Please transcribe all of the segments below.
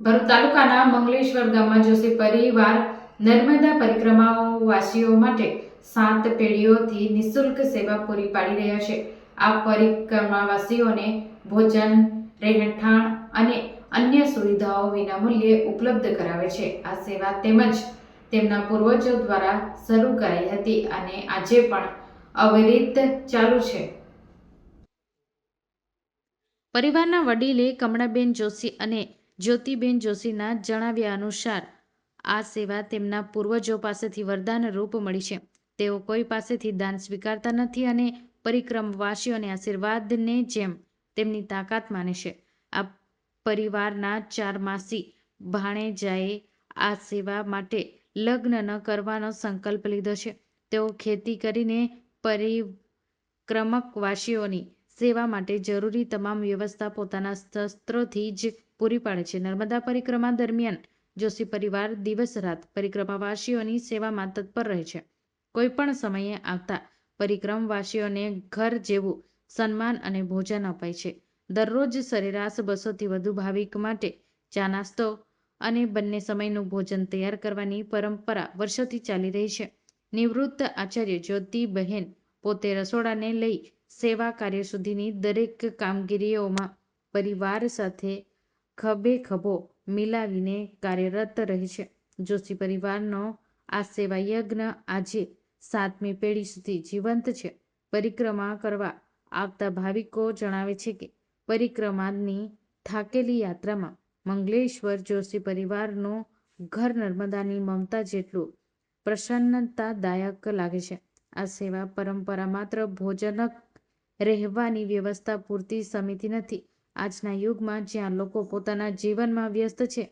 ભરૂચ તાલુકાના મંગલેશ્વર ગામમાં જોશી પરિવાર નર્મદા પરિક્રમાઓ વાસીઓ માટે સાત પેઢીઓથી નિઃશુલ્ક સેવા પૂરી પાડી રહ્યા છે. આ પરિક્રમાવાસીઓને ભોજન, રહેઠાણ અને અન્ય સુવિધાઓ વિનામૂલ્યે ઉપલબ્ધ કરાવે છે. આ સેવા તેમજ તેમના પૂર્વજો દ્વારા શરૂ કરાઈ હતી અને આજે પણ અવિરિત ચાલુ છે. પરિવારના વડીલે કમળાબેન જોશી અને જ્યોતિબેન જોશીના જણાવ્યા અનુસાર, આ સેવા તેમના પૂર્વજો પાસેથી વરદાન રૂપ મળી છે. તેઓ કોઈ પાસેથી દાન સ્વીકારતા નથી અને પરિક્રમવાસીઓને આશીર્વાદને જેમ તેમની તાકાત માને છે. આ પરિવારના ચાર માસી ભાણેજાએ આ સેવા માટે લગ્ન ન કરવાનો સંકલ્પ લીધો છે. તેઓ ખેતી કરીને પરિક્રમકવાસીઓની સેવા માટે જરૂરી તમામ વ્યવસ્થા પોતાના શસ્ત્રોથી જ પૂરી પાડે છે. નર્મદા પરિક્રમા દરમિયાન જોશી પરિવાર દિવસ રાત પરિક્રમાવાસીઓની સેવામાં તત્પર રહે છે. કોઈ પણ સમયે આવતા પરિક્રમવાસીઓને ઘર જેવું સન્માન અને ભોજન અપાય છે. દરરોજ સરેરાશ બસોથી વધુ ભાવિક માટે ચા નાસ્તો અને બંને સમયનું ભોજન તૈયાર કરવાની પરંપરા વર્ષોથી ચાલી રહી છે. નિવૃત્ત આચાર્ય જ્યોતિ બહેન પોતે રસોડાને લઈ સેવા કાર્ય સુધીની દરેક કામગીરીઓમાં પરિવાર સાથે ખભે ખભો મિલાવીને કાર્યરત રહે છે. જોશી પરિવારનો આ સેવા યજ્ઞ આજે સાતમી પેઢી સુધી જીવંત છે. પરિક્રમા કરવા આવતા ભાવિકો જણાવે છે કે પરિક્રમાની થાકેલી યાત્રામાં મંગલેશ્વર જોશી પરિવારનું ઘર નર્મદાની મમતા જેટલું પ્રસન્નતાદાયક લાગે છે. આ સેવા પરંપરા માત્ર ભોજન રહેવાની વ્યવસ્થા પૂરતી સમિતિ નથી આજના યુગમાં જ્યાં લોકો પોતાના જીવનમાં વ્યસ્ત છે,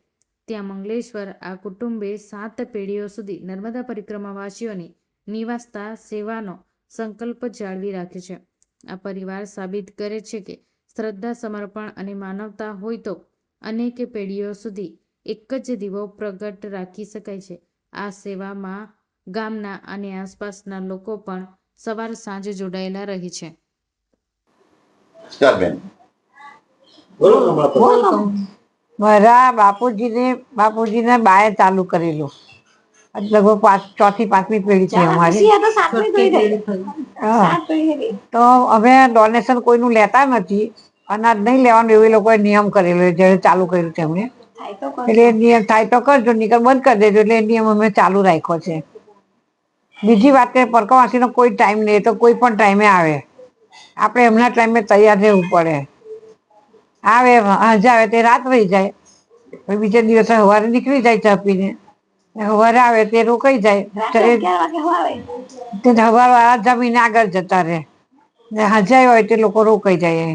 ત્યાં મંગલેશ્વર આ કુટુંબે સાત પેઢીઓ સુધી નર્મદા પરિક્રમાવાસીઓની નિવાસતા, સેવાનો સંકલ્પ જાળવી રાખ્યો છે. આ પરિવાર સાબિત કરે છે કે શ્રદ્ધા, સમર્પણ અને માનવતા હોય તો અનેક પેઢીઓ સુધી એક જ દીવો પ્રગટ રાખી શકાય છે. આ સેવામાં ગામના અને આસપાસના લોકો પણ સવાર સાંજ જોડાયેલા રહે છે. નમસ્કાર બેન. મારા બાપુજીને બાપુજીને બાએ ચાલુ કરેલું. લગભગ પાંચ ચોથી પાંચમી પેઢી છે અમારી. તો અમે ડોનેશન કોઈનું લેતા નથી. અનાજ નહીં લેવાનું એવું લોકોએ નિયમ કરેલો છે જ્યારે ચાલુ કર્યું છે અમને એટલે એ નિયમ થાય તો કરજો નીકળ બંધ કરી દેજો. એટલે એ નિયમ અમે ચાલુ રાખ્યો છે. બીજી વાત કે પરકવાસીનો કોઈ ટાઈમ નહીં તો કોઈ પણ ટાઈમે આવે. આપણે એમના ટાઈમે તૈયાર રહેવું પડે. આવે હાજે આવે તે રાત રહી જાય. બીજા દિવસે સવારે નીકળી જાય ચા પીને. ને સવારે આવે તે રોકાઈ જાય. તે સવાર વાળા જમીને આગળ જતા રહે. ને હાજર હોય તે લોકો રોકાઈ જાય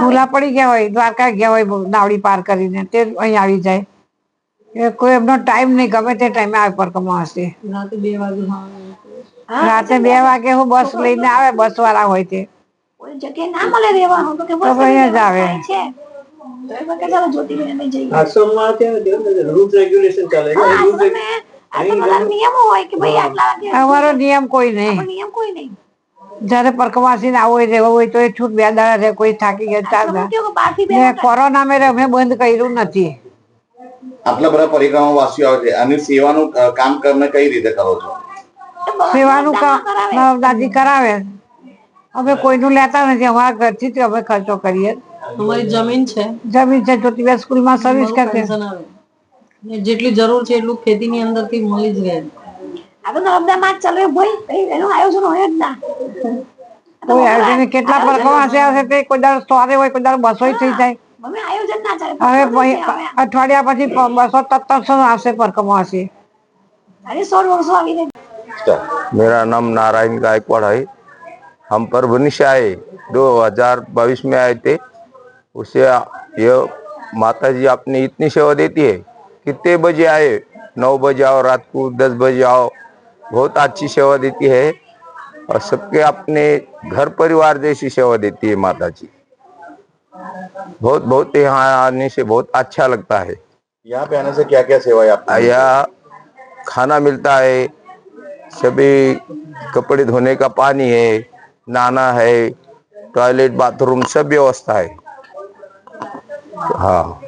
ભૂલા પડી ગયા હોય દ્વારકા ગયા હોય નાવડી પાર કરીને તે અહીં આવી જાય. કોઈ એમનો ટાઈમ નહીં ગમે તે ટાઈમે આવે પર હા. રાતે બે વાગે હું બસ લઈને આવે બસ વાળા હોય તે. જગ્યાએ ના મળે રહેવાનું તો કે બસ જ આવે. છે. તો એમાં કે ચાલો જ્યોતિબેન અમે જઈએ. આશ્રમમાં કેવું રૂલ્સ રેગ્યુલેશન ચાલે. છે હા, રૂલ્સ આશ્રમે આ તો બધા નિયમો હોય કે ભાઈ આટલા વાગે અમારો નિયમ કોઈ નહીં. નિયમ કોઈ નહીં. જયારે પરકવાસી ને આવો હોય રહેવું હોય તો એ છૂટ બે દાડા છે કોઈ થાકી ગયા કોરોના મેં અમે બંધ કર્યું નથી. આટલા બધા પરિક્રમાવાસીઓ આવે છે. અને સેવાનું કામ કરને કઈ રીતે કરો છો? સેવાનું કામ દાદી કરાવે. અમે કોઈનું લેતા નથી અમારા ઘરથી જ અમે ખર્ચો કરીએ અમારી જમીન છે જમીન છે જ્યોતિબા સ્કૂલમાં સર્વિસ અમારું કરતી પેન્શન આવે ને જેટલી જરૂર છે એટલું ખેતીની અંદરથી મળી જ રહે આ તો નર્મદા માં જ ચાલે ભાઈ કઈ એનું આયોજન હોય જ ના કોઈ આયોજન કેટલા પરકવાસી આવશે તે કોઈ દાડો સોરે હોય કોઈ દાડો બસો થઈ જાય મમ્મી આયોજન ના ચાલે હવે હવે પછી અઠવાડિયા પછી પ- બસો ત્રણસો આવશે પરકવાસી અરે સોળ વર્ષો આવી રહી ચાલ. मेरा नाम नारायण गायकवाड़ है हम परभनी से आए। 2022 में आए थे। उसे ये माता जी आपने इतनी सेवा देती है। कितने बजे आए? नौ बजे आओ रात को दस बजे आओ। बहुत अच्छी सेवा देती है। और सबके अपने घर परिवार जैसी सेवा देती है माता जी बहुत बहुत यहाँ आने से बहुत अच्छा लगता है। यहाँ पे आने से क्या क्या सेवा आपको यहाँ खाना मिलता है। सभी कपड़े धोने का पानी है। नाना है टॉयलेट बाथरूम सब व्यवस्था है। हाँ।